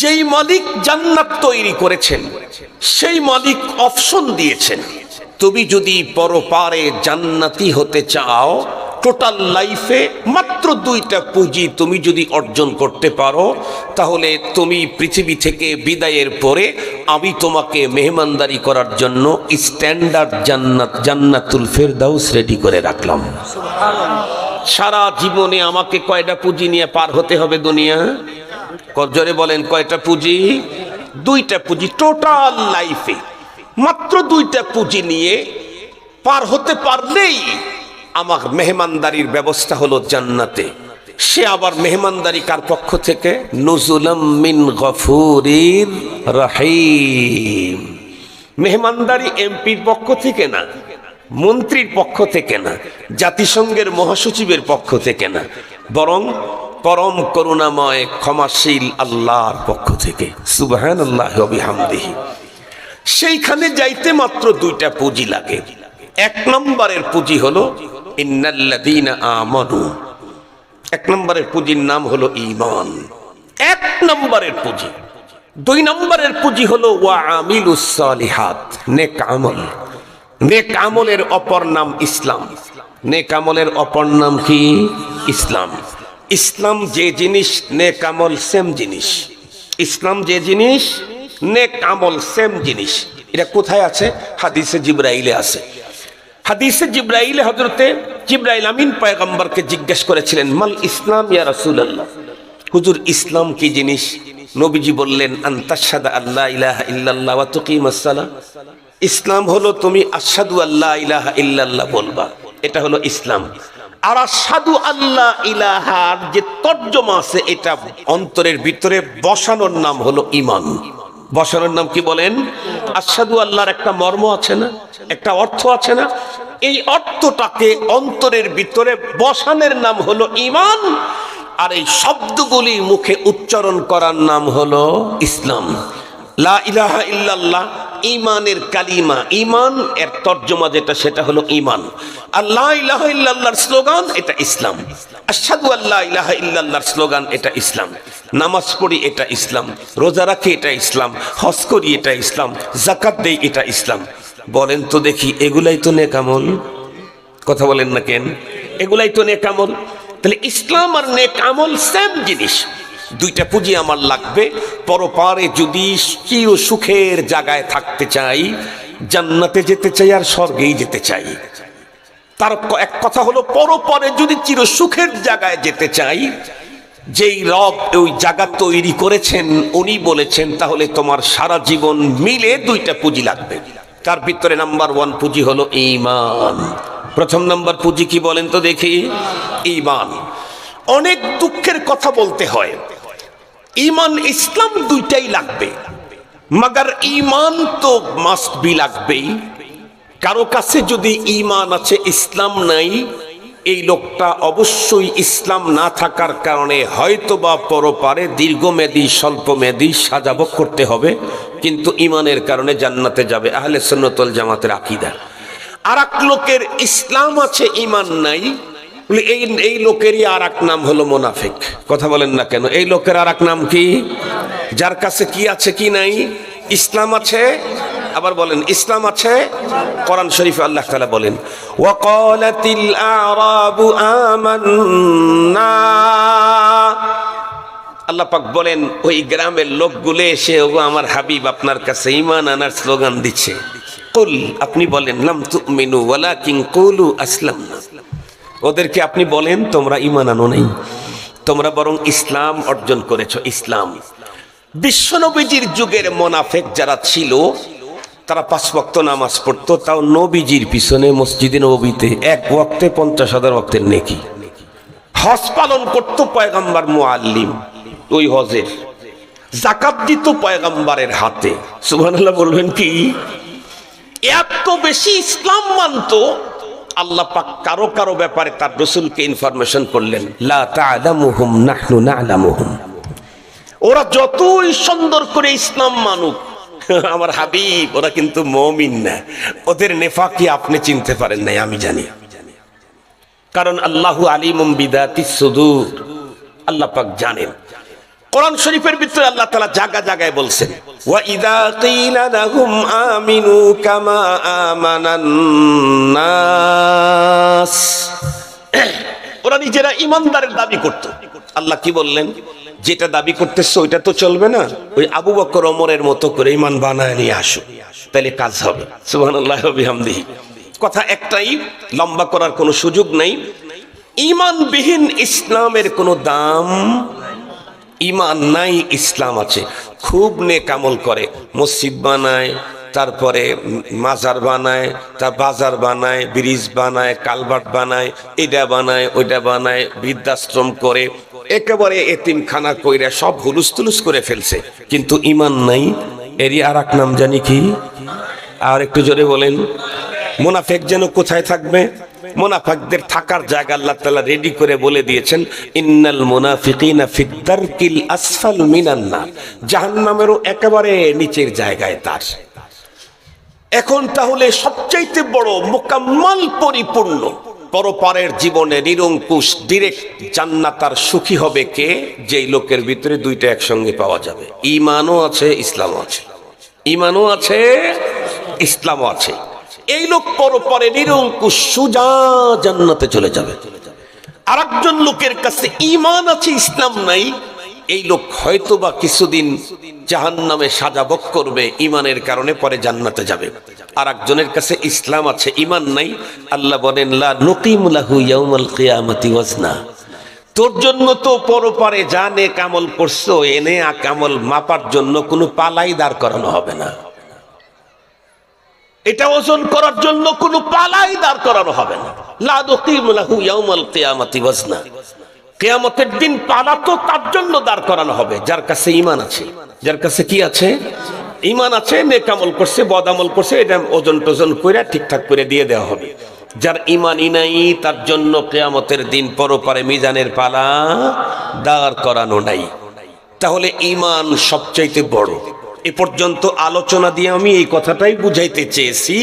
যেই মালিক জান্নাত তৈরি করেছেন, সেই মালিক অপশন দিয়েছেন। তুমি যদি পরপারে জান্নাতি হতে চাও টোটাল লাইফে মাত্র দুইটা পুঁজি তুমি যদি অর্জন করতে পারো, তাহলে তুমি পৃথিবী থেকে বিদায়ের পরে আমি তোমাকে মেহমানদারি করার জন্য স্ট্যান্ডার্ড জান্নাত, জান্নাতুল ফেরদাউস রেডি করে রাখলাম। সারা জীবনে আমাকে কয়টা পুঁজি নিয়ে পার হতে হবে দুনিয়া? জোরে বলেন, কয়টা পুঁজি? দুইটা পুঁজি টোটাল লাইফে মাত্র দুইটা পুঁজি নিয়ে পার হতে পারলেই আমার মেহমানদারির ব্যবস্থা হলো জান্নাতে। সে আবার মেহমানদারি কার পক্ষ থেকে? নজুলাম মিন গফুরির রহিম। মেহমানদারি এমপির পক্ষ থেকে না, মন্ত্রীর পক্ষ থেকে না, জাতিসংঘের মহাসচিবের পক্ষ থেকে না, বরং পরম করুণাময়, ক্ষমাশীল আল্লাহর পক্ষ থেকে। সুবাহান আল্লাহ হামদিহি সেইখানে যাইতে মাত্র দুইটা পুঁজি লাগে। এক নম্বরের পুঁজি হলো, ইন্নাল্লাযীনা আমানু। এক নম্বরের পুঁজির নাম হলো ঈমান। এক নম্বরের পুঁজি। দুই নম্বরের পুঁজি হলো, ওয়া আমিলুস সালিহাত, নেক আমল। নেক আমলের অপর নাম ইসলাম। নেক আমলের অপর নাম কি? ইসলাম। ইসলাম যে জিনিস, নেক আমল সেম জিনিস। ইসলাম যে জিনিস, নেক আমল সেম জিনিস। এটা কোথায় আছে? হাদিসে জিব্রাইলে আছে। হাদিসে জিব্রাইলে হজরতে জিব্রাইল আমিন পয়গম্বরকে জিজ্ঞেস করেছিলেন, মাল ইসলাম ইয়া রাসূলুল্লাহ? হুজুর, ইসলাম কি জিনিস? নবীজি বললেন আন্তাসাদা আল্লাহ ইলাহা ইল্লাল্লাহ ওয়া তুকিমাস সালাহ। ইসলাম হলো তুমি আসাদু আল্লাহ ইলাহা ইল্লাল্লাহ বলবা। এটা হলো ইসলাম। আর আসাদু আল্লাহ ইলাহার যে তর্জমা আছে এটা অন্তরের ভিতরে বসানোর নাম হলো ইমান বসানোর নাম কি বলেন? আসাদু আল্লাহর একটা মর্ম আছে না? একটা অর্থ আছে না? এই অর্থটাকে অন্তরের ভিতরে বসানোর নাম হলো ইমান আর এই শব্দগুলি মুখে উচ্চারণ করার নাম হলো ইসলাম। লা ইলাহা ইল্লাল্লাহ ইমানের কালিমা। ইমান, এর তর্জমা যেটা, সেটা হলো ইমান। আল্লাহ ইলাহা ইল্লাল্লাহর স্লোগান, এটা ইসলাম। আশহাদু আল্লাহ ইলাহা ইল্লাল্লাহর স্লোগান, এটা ইসলাম। নামাজ পড়ি, এটা ইসলাম। রোজা রাখি, এটা ইসলাম। হজ করি, এটা ইসলাম। জাকাত দেই, এটা ইসলাম। বলেন তো দেখি, এগুলাই তো নেকামল। কথা বলেন না কেন? এগুলাই তো নেকামল। তাহলে ইসলাম আর নেক আমল সেম জিনিস। দুইটা পুঁজি আমার লাগবে। পরপারে যদি চির সুখের জায়গায় থাকতে চাই, জান্নাতে যেতে চাই আর স্বর্গেই যেতে চাই। তার এক কথা হলো, পরপরে যদি চির সুখের জায়গায় যেতে চাই, যেই রব ওই জায়গা তৈরি করেছেন, উনি বলেছেন, তাহলে তোমার সারা জীবন মিলে দুইটা পুঁজি লাগবে। তার ভিতরে নাম্বার ওয়ান পুঁজি হলো ইমান প্রথম নাম্বার পুঁজি কি বলেন তো দেখি? ইমান অনেক দুঃখের কথা বলতে হয়। ইমান ইসলাম দুইটাই লাগবে। মাগার ইমান তো মাস্ট বি লাগবেই। কারও কাছে যদি ইমান আছে, ইসলাম নাই, এই লোকটা অবশ্যই ইসলাম না থাকার কারণে হয়তো বা পরপারে দীর্ঘমেয়াদী, স্বল্পমেয়াদী সাজাবক করতে হবে, কিন্তু ইমানের কারণে জান্নাতে যাবে আহলে সুন্নতল জামাতের আকিদা। আর এক লোকের ইসলাম আছে, ইমান নাই বলে, এই এই লোকেরই আর এক নাম হলো মোনাফিক। কথা বলেন না কেন? এই লোকের আর এক নাম কি? যার কাছে কি আছে, কি নাই? ইসলাম আছে? আবার বলেন, ইসলাম আছে? কোরআন শরীফে আল্লাহ তাআলা বলেন, ওয়াকালাতিল আরাবু আমান্না। আল্লাহ পাক বলেন, ওই গ্রামের লোকগুলো এসে, ওগো, আমার হাবিব আপনার কাছে ঈমান আনার স্লোগান দিচ্ছে। কুল, আপনি বলেন, লাম তুমিনু, ওয়ালাকিন কুলু আসলামনা। ওদেরকে আপনি বলেন, তোমরা ইমান আনো নাই। তোমরা বরং ইসলাম অর্জন করেছ, ইসলাম। বিশ্বনবীজির যুগের মোনাফেক যারা ছিল, তারা পাঁচ ওয়াক্ত নামাজ পড়তো, তাও নবীজির পিছনে মসজিদে নবীতে, এক ওয়াক্তে পঞ্চাশ হাজার ওয়াক্তের নেকি। হজ পালন করতো পয়গাম্বার মোয়াল্লিম ওই হজের। জাকাত দিত পয়গাম্বারের হাতে। সুবহানাল্লাহ বলবেন কি? এত বেশি ইসলাম মানতো আল্লাহ পাক কারও কারও ব্যাপারে তার রসুলকে ইনফরমেশন করলেন। ওরা যতই সুন্দর করে ইসলাম মানুক, আমার হাবিব, ওরা কিন্তু মমিন না। ওদের নেফাকি আপনি চিনতে পারেন নাই, আমি জানি। কারণ আল্লাহু আলিমুম বিদাতি সুদূর। আল্লাহ পাক জানেন। কোরআন শরীফের ভিতরে আল্লাহ তালা জাগা জাগায় বলছেন, ওয়া ইদা কিলা লাহুম আমিনু কামা আমানান ওরা নিজেরা ইমানদারের দাবি করত। আল্লাহ কি বললেন? যেটা দাবি করতেছ, ওইটা তো চলবে না। ওই আবু বকর ওমরের মতো করে ইমান বানায় নিয়ে আসো। তাহলে কাজ হবে। সুবহানাল্লাহ বিহামদিহি। কথা একটাই, লম্বা করার কোনো সুযোগ নেই। ইমানবিহীন ইসলামের কোনো দাম ইমান নাই, ইসলাম আছে। খুব নেক আমল করে। মসজিদ বানায়, তারপরে মাজার বানায় তার বাজার বানায়, ব্রিজ বানায়, কালভার্ট বানায়, এটা বানায়, ওইটা বানায়, বৃদ্ধাশ্রম করে, একেবারে এতিমখানা কইরা সব হুলুস তুলুস করে ফেলছে। কিন্তু ইমান নাই, এরই আর এক নাম জানি কি? আর একটু জোরে বলেন, মোনাফেক যেন কোথায় থাকবে? মোনাফাকদের থাকার জায়গা আল্লাহ তাআলা রেডি করে বলে দিয়েছেন, ইন্নাল মুনাফিকিনা ফিদ্দারকিল আসফাল মিনান নার। জাহান্নামেরও একেবারে নিচের জায়গায় তার। এখন তাহলে সবচাইতে বড় মোকাম্মল পরিপূর্ণ পরপারের জীবনে নিরঙ্কুশ ডিরেক্ট জান্নাতার সুখী হবে কে? যেই লোকের ভিতরে দুইটা একসঙ্গে পাওয়া যাবে। ইমানও আছে, ইসলামও আছে। ইমানও আছে, ইসলামও আছে। এই লোক পরপরে নিরঙ্কুশ, সুজা জান্নাতে চলে যাবে। আর একজন লোকের কাছে ইমান আছে, ইসলাম নাই। এই লোক হয়তো বা কিছুদিন জাহান নামে সাজাবক করবে ইমানের কারণে পরে জান্নাতে যাবে। আর একজনের কাছে ইসলাম আছে ইমান নাই। আল্লাহ বলেন, লা নকিমুলাহু ইয়াউমাল কিয়ামাতি ওয়াজনা। তোর জন্য তো পরপারে যা নে কামল করছ, এনে আ কামল মাপার জন্য কোনো পালাই দাঁড় করানো হবে না। এটা ওজন করার জন্য কোনো পালাই দাঁড় করানো হবে না। কেয়ামতের দিন পালা তো তার জন্য দাঁড় করানো হবে। যার কাছে ইমান আছে, যার কাছে কি আছে? ইমান আছে, নেক আমল করছে বদামল করছে, এটা ওজন টোজন করে ঠিকঠাক করে দিয়ে দেওয়া হবে। যার ইমানই নাই, তার জন্য কেয়ামতের দিন পরপারে মিজানের পালা দাঁড় করানো নাই। তাহলে ইমান সবচাইতে বড়। এ পর্যন্ত আলোচনা দিয়ে আমি এই কথাটাই বুঝাইতে চেয়েছি,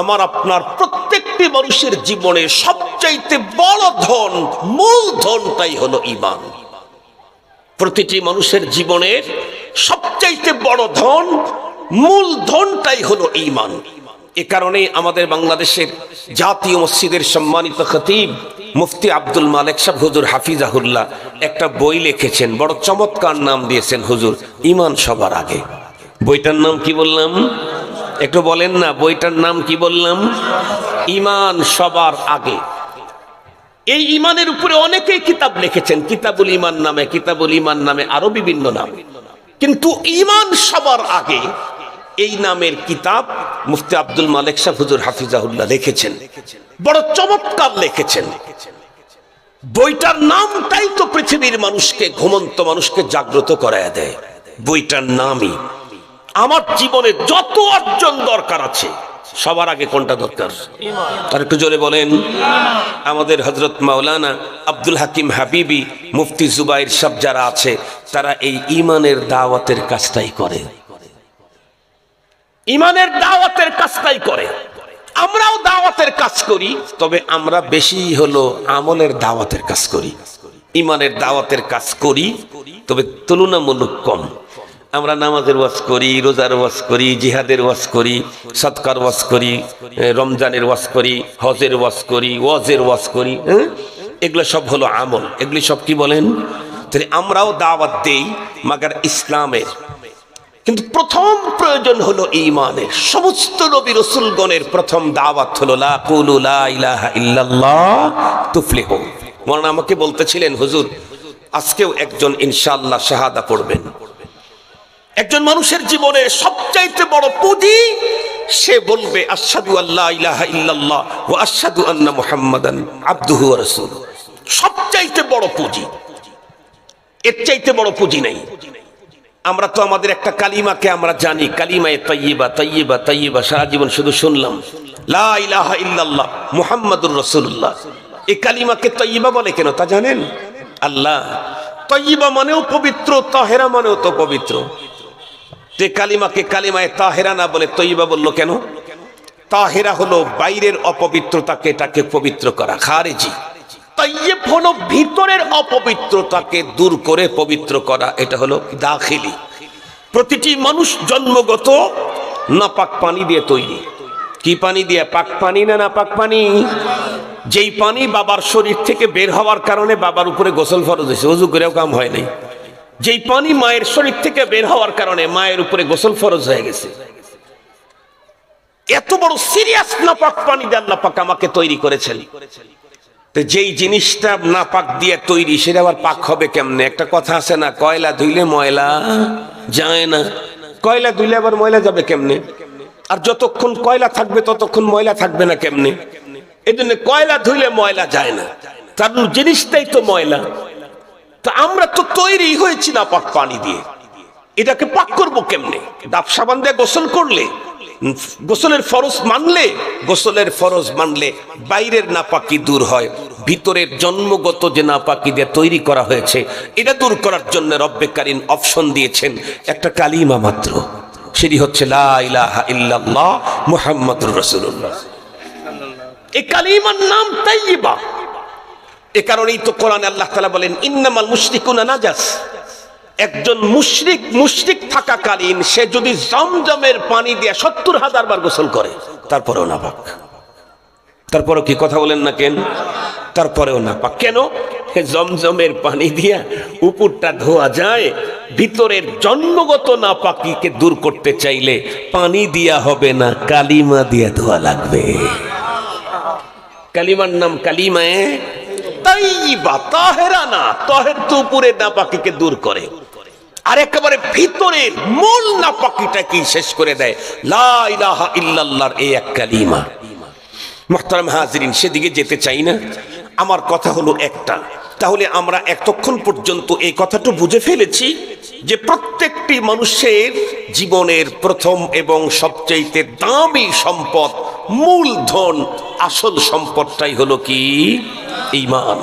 আমার আপনার প্রত্যেকটি মানুষের জীবনে সবচাইতে বড় ধন, মূল ধনটাই হলো ইমান প্রতিটি মানুষের জীবনের সবচাইতে বড় ধন, মূল ধনটাই হলো ইমান এ কারণে আমাদের বাংলাদেশের জাতীয় মসজিদের সম্মানিত খতিব মুফতি আব্দুল মালেক সাহ হুজুর হাফিজাহুল্লাহ একটা বই লিখেছেন, বড় চমৎকার নাম দিয়েছেন হুজুর ইমান সবার আগে। বইটার নাম কি বললাম? একটু বলেন না, বইটার নাম কি বললাম? ইমান সবার আগে। এই ইমানের উপরে অনেকেই কিতাব লিখেছেন, কিতাবুল ইমান নামে, কিতাবুল ইমান নামে, আরও বিভিন্ন নাম। কিন্তু ইমান সবার আগে এই নামের কিতাব মুফতি আব্দুল মালিক শাহ হুজুর হাফিজাহুল্লাহ লিখেছেন। বড় চমৎকার লিখেছেন। বইটার নামটাই তো পৃথিবীর মানুষকে, ঘুমন্ত মানুষকে জাগ্রত করায় দেয়। বইটার নামই আমার জীবনে যত অর্জন দরকার আছে, সবার আগে কোনটা দরকার? তার একটু জোরে বলেন। আমাদের হজরত মাওলানা আব্দুল হাকিম হাবিবি, মুফতি জুবাইর সব যারা আছে, তারা এই ইমানের দাওয়াতের কাজটাই করে। ইমানের দাওয়াতের কাজটাই করে। আমরাও দাওয়াতের কাজ করি, তবে আমরা বেশি হলো আমলের দাওয়াতের কাজ করি। ইমানের দাওয়াতের কাজ করি, তবে তুলনামূলক কম। আমরা নামাজের ওয়াজ করি, রোজার ওয়াজ করি, জিহাদের ওয়াজ করি, সৎকার ওয়াজ করি রমজানের ওয়াজ করি, হজের ওয়াজ করি, ওয়াজের ওয়াজ করি হ্যাঁ? এগুলো সব হলো আমল। এগুলি সব কি বলেন? তাহলে আমরাও দাওয়াত দেই, মাগার ইসলামের। কিন্তু প্রথম প্রয়োজন হলো ইমানের সমস্ত নবী রসুলগণের প্রথম দাওয়াত হলো, লা কুলু লা ইলাহা ইল্লাল্লাহ তুফলিহু। মরনা আমাকে বলতেছিলেন, হুজুর, আজকেও একজন ইনশাআল্লাহ শাহাদা পড়বেন। একজন মানুষের জীবনে সবচাইতে বড় পুঁজি, সে বলবে আসাদু আল্লাহ ইলাহা ইল্লাল্লাহ ওয়া আশহাদু আন্না মুহাম্মাদান আবদুহু ওয়া রাসূলুহু। সবচাইতে বড় পুঁজি। এর চাইতে বড় পুঁজি নেই। আমরা তো আমাদের একটা কালিমাকে আমরা জানি, কালিমায় তাইয়্যিবা তাইয়্যিবা তাইয়্যিবা সারা জীবন শুধু শুনলাম। লা ইলাহা ইল্লাল্লাহ, মুহাম্মাদুর রাসূলুল্লাহ। এই কালিমাকে তাইয়্যিবা বলে কেন, তা জানেন? আল্লাহ তাইয়্যিবা মানেও পবিত্র, তাহেরা মানেও তো পবিত্র। তে কালিমাকে কালিমায় তাহেরা না বলে তৈবা বলল কেন? তাহেরা হলো বাইরের অপবিত্রতাকে এটাকে পবিত্র করা, খারেজি। তাইয়েব হলো ভিতরের অপবিত্রতাকে দূর করে পবিত্র করা, এটা হলো দাখিলি। প্রতিটি মানুষ জন্মগত নাপাক পানি দিয়ে তৈরি। কি পানি দিয়ে, পাক পানি না নাপাক পানি? যেই পানি বাবার শরীর থেকে বের হওয়ার কারণে বাবার উপরে গোসল ফরজ হয়েছে, অজু করেও কাম হয় নাই। যেই পানি মায়ের শরীর থেকে বের হওয়ার কারণে মায়ের উপরে গোসল ফরজ হয়ে গেছে। এত বড় সিরিয়াস নাপাক পানি দিয়ে আল্লাহ পাক আমাকে তৈরি করেছেন। যেই জিনিসটা নাপাক দিয়ে তৈরি, সেটা আবার পাক হবে কেমনে? একটা কথা আছে না, কয়লা ধুইলে ময়লা যায় না। কয়লা ধুইলে আবার ময়লা যাবে কেমনে? আর যতক্ষণ কয়লা থাকবে, ততক্ষণ ময়লা থাকবে না কেমনে? এই জন্য কয়লা ধুইলে ময়লা যায় না। কারণ জিনিসটাই তো ময়লা। তা আমরা তো তৈরি হয়েছি না পাক পানি দিয়ে। এটাকে পাক করব কেমনে? ডাব সাবান দিয়ে গোসল করলে, গোসলের ফরজ মানলে, গোসলের ফরজ মানলে বাইরের নাপাকি দূর হয়, ভিতরের জন্মগত যে নাপাকি দিয়ে তৈরি করা হয়েছে, এটা দূর করার জন্য রব্বে কারিন অপশন দিয়েছেন একটা কালিমা মাত্র। সেটি হচ্ছে, লা ইলাহা ইল্লাল্লাহ মুহাম্মাদুর রাসূলুল্লাহ। এই কালিমার নাম তাইয়িবা। এ কারণেই তো কোরআনে আল্লাহ তাআলা বলেন, ইন্নামাল মুশরিকুনা নাজাস। একজন মুশরিক মুশরিক থাকাকালীন সে যদি জমজমের পানি দিয়ে সত্তর হাজার বার গোসল করে, তারপরেও না পাক। তারপরেও কি কথা বলেন না কেন? তারপরেও না পাক। কেন? জমজমের পানি দিয়া উপরটা ধোয়া যায়, ভিতরের জন্মগত না পাকিকে দূর করতে চাইলে পানি দিয়া হবে না, কালিমা দিয়া ধোয়া লাগবে। কালিমার নাম কালিমায় তাইবা তাহেরা না, তাহের তো নাপাকিকে দূর করে। আর একেবারে ভিতরের মূল নাপাকিটা কি শেষ করে দেয়। লা ইলাহা ইল্লাল্লাহর এই এক কালিমা। মোহতারাম হাজিরিন, সেদিকে যেতে চাই না। আমার কথা হলো একটা। তাহলে আমরা এতক্ষণ পর্যন্ত এই কথাটা বুঝে ফেলেছি যে প্রত্যেকটি মানুষের জীবনের প্রথম এবং সবচেয়ে দামি সম্পদ, মূলধন, আসল সম্পদটাই হলো কি? ইমান।